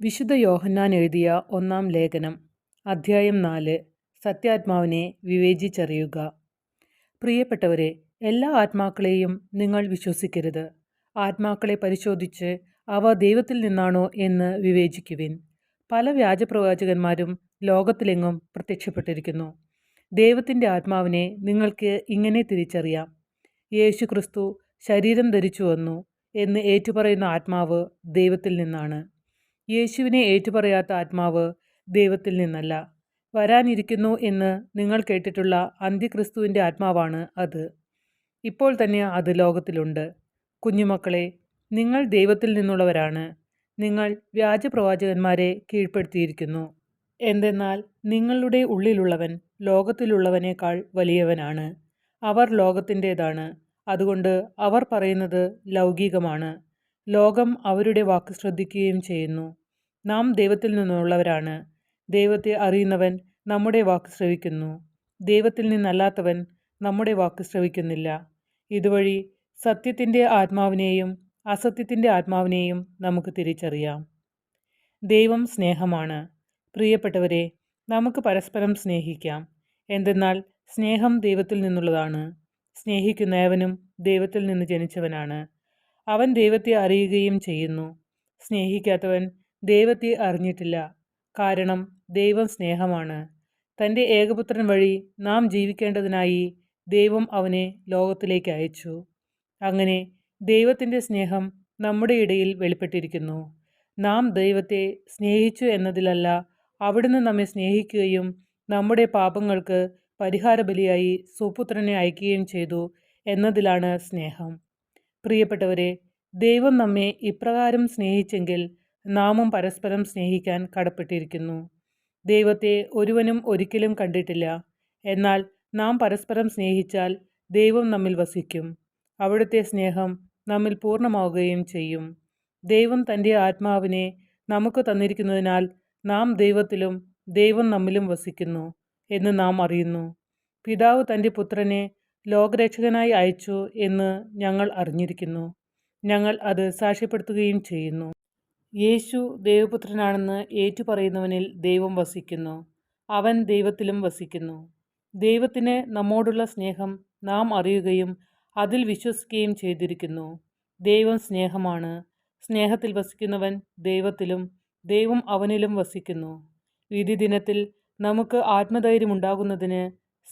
വിശുദ്ധ യോഹന്നാൻ എഴുതിയ ഒന്നാം ലേഖനം അധ്യായം നാല് സത്യാത്മാവിനെ വിവേചിച്ചറിയുക. പ്രിയപ്പെട്ടവരെ എല്ലാ ആത്മാക്കളെയും നിങ്ങൾ വിശ്വസിക്കരുത്. ആത്മാക്കളെ പരിശോധിച്ച് അവ ദൈവത്തിൽ നിന്നാണോ എന്ന് വിവേചിക്കുവിൻ. പല വ്യാജപ്രവാചകന്മാരും ലോകത്തിലെങ്ങും പ്രത്യക്ഷപ്പെട്ടിരിക്കുന്നു. ദൈവത്തിന്റെ ആത്മാവിനെ നിങ്ങൾക്ക് ഇങ്ങനെ തിരിച്ചറിയാം. യേശു ക്രിസ്തു ശരീരം ധരിച്ചു വന്നു എന്ന് ഏറ്റുപറയുന്ന ആത്മാവ് ദൈവത്തിൽ നിന്നാണ്. യേശുവിനെ ഏറ്റുപറയാത്ത ആത്മാവ് ദൈവത്തിൽ നിന്നല്ല. വരാനിരിക്കുന്നു എന്ന് നിങ്ങൾ കേട്ടിട്ടുള്ള അന്ത്യക്രിസ്തുവിന്റെ ആത്മാവാണ് അത്. ഇപ്പോൾ തന്നെ അത് ലോകത്തിലുണ്ട്. കുഞ്ഞുമക്കളെ നിങ്ങൾ ദൈവത്തിൽ നിന്നുള്ളവരാണ്. നിങ്ങൾ വ്യാജപ്രവാചകന്മാരെ കീഴ്പ്പെടുത്തിയിരിക്കുന്നു. എന്തെന്നാൽ നിങ്ങളുടെ ഉള്ളിലുള്ളവൻ ലോകത്തിലുള്ളവനേക്കാൾ വലിയവനാണ്. അവർ ലോകത്തിന്റേതാണ്. അതുകൊണ്ട് അവർ പറയുന്നത് ലൗകികമാണ്. ലോകം അവരുടെ വാക്ക് ശ്രദ്ധിക്കുകയും ചെയ്യുന്നു. നാം ദൈവത്തിൽ നിന്നുള്ളവരാണ്. ദൈവത്തെ അറിയുന്നവൻ നമ്മുടെ വാക്ക് ശ്രവിക്കുന്നു. ദൈവത്തിൽ നിന്നല്ലാത്തവൻ നമ്മുടെ വാക്ക് ശ്രവിക്കുന്നില്ല. ഇതുവഴി സത്യത്തിന്റെ ആത്മാവിനെയും അസത്യത്തിന്റെ ആത്മാവിനെയും നമുക്ക് തിരിച്ചറിയാം. ദൈവം സ്നേഹമാണ്. പ്രിയപ്പെട്ടവരെ നമുക്ക് പരസ്പരം സ്നേഹിക്കാം. എന്തെന്നാൽ സ്നേഹം ദൈവത്തിൽ നിന്നുള്ളതാണ്. സ്നേഹിക്കുന്നവനും ദൈവത്തിൽ നിന്ന് ജനിച്ചവനാണ്. അവൻ ദൈവത്തെ അറിയുകയും ചെയ്യുന്നു. സ്നേഹിക്കാത്തവൻ ദൈവത്തെ അറിഞ്ഞിട്ടില്ല. കാരണം ദൈവം സ്നേഹമാണ്. തന്റെ ഏകപുത്രൻ വഴി നാം ജീവിക്കേണ്ടതിനായി ദൈവം അവനെ ലോകത്തിലേക്ക് അയച്ചു. അങ്ങനെ ദൈവത്തിന്റെ സ്നേഹം നമ്മുടെ ഇടയിൽ വെളിപ്പെട്ടിരിക്കുന്നു. നാം ദൈവത്തെ സ്നേഹിച്ചു എന്നതിലല്ല അവിടുന്ന് നമ്മെ സ്നേഹിക്കുകയും നമ്മുടെ പാപങ്ങൾക്ക് പരിഹാരബലിയായി സുപുത്രനെ അയക്കുകയും ചെയ്തു എന്നതിലാണ് സ്നേഹം. പ്രിയപ്പെട്ടവരെ ദൈവം നമ്മെ ഇപ്രകാരം സ്നേഹിച്ചെങ്കിൽ നാമും പരസ്പരം സ്നേഹിക്കാൻ കടപ്പെട്ടിരിക്കുന്നു. ദൈവത്തെ ഒരുവനും ഒരിക്കലും കണ്ടിട്ടില്ല. എന്നാൽ നാം പരസ്പരം സ്നേഹിച്ചാൽ ദൈവം നമ്മിൽ വസിക്കും. അവിടുത്തെ സ്നേഹം നമ്മിൽ പൂർണമാവുകയും ചെയ്യും. ദൈവം തന്റെ ആത്മാവിനെ നമുക്ക് തന്നിരിക്കുന്നതിനാൽ നാം ദൈവത്തിലും ദൈവം നമ്മിലും വസിക്കുന്നു എന്ന് നാം അറിയുന്നു. പിതാവ് തന്റെ പുത്രനെ ലോകരക്ഷകനായി അയച്ചു എന്ന് ഞങ്ങൾ അറിഞ്ഞിരിക്കുന്നു. ഞങ്ങൾ അത് സാക്ഷ്യപ്പെടുത്തുകയും ചെയ്യുന്നു. യേശു ദൈവപുത്രനാണെന്ന് ഏറ്റുപറയുന്നവനിൽ ദൈവം വസിക്കുന്നു. അവൻ ദൈവത്തിലും വസിക്കുന്നു. ദൈവത്തിന് നമ്മോടുള്ള സ്നേഹം നാം അറിയുകയും അതിൽ വിശ്വസിക്കുകയും ചെയ്തിരിക്കുന്നു. ദൈവം സ്നേഹമാണ്. സ്നേഹത്തിൽ വസിക്കുന്നവൻ ദൈവത്തിലും ദൈവം അവനിലും വസിക്കുന്നു. വിധി ദിനത്തിൽ നമുക്ക് ആത്മധൈര്യമുണ്ടാകുന്നതിന്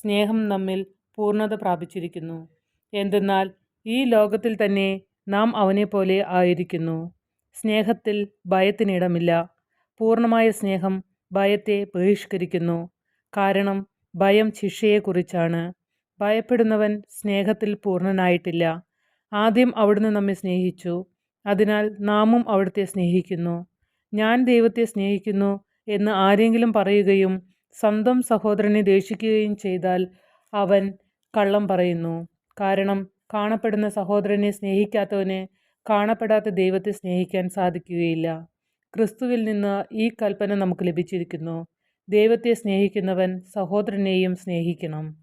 സ്നേഹം നമ്മിൽ പൂർണത പ്രാപിച്ചിരിക്കുന്നു. എന്തെന്നാൽ ഈ ലോകത്തിൽ തന്നെ നാം അവനെ പോലെ ആയിരിക്കുന്നു. സ്നേഹത്തിൽ ഭയത്തിനിടമില്ല. പൂർണമായ സ്നേഹം ഭയത്തെ ബഹിഷ്കരിക്കുന്നു. കാരണം ഭയം ശിക്ഷയെക്കുറിച്ചാണ്. ഭയപ്പെടുന്നവൻ സ്നേഹത്തിൽ പൂർണനായിട്ടില്ല. ആദ്യം അവിടുന്ന് നമ്മെ സ്നേഹിച്ചു. അതിനാൽ നാമും അവിടുത്തെ സ്നേഹിക്കുന്നു. ഞാൻ ദൈവത്തെ സ്നേഹിക്കുന്നു എന്ന് ആരെങ്കിലും പറയുകയും സ്വന്തം സഹോദരനെ ദേഷിക്കുകയും ചെയ്താൽ അവൻ കള്ളം പറയുന്നു. കാരണം കാണപ്പെടുന്ന സഹോദരനെ സ്നേഹിക്കാത്തവനെ കാണപ്പെടാത്ത ദൈവത്തെ സ്നേഹിക്കാൻ സാധിക്കുകയില്ല. ക്രിസ്തുവിൽ നിന്ന് ഈ കൽപ്പന നമുക്ക് ലഭിച്ചിരിക്കുന്നു. ദൈവത്തെ സ്നേഹിക്കുന്നവൻ സഹോദരനെയും സ്നേഹിക്കണം.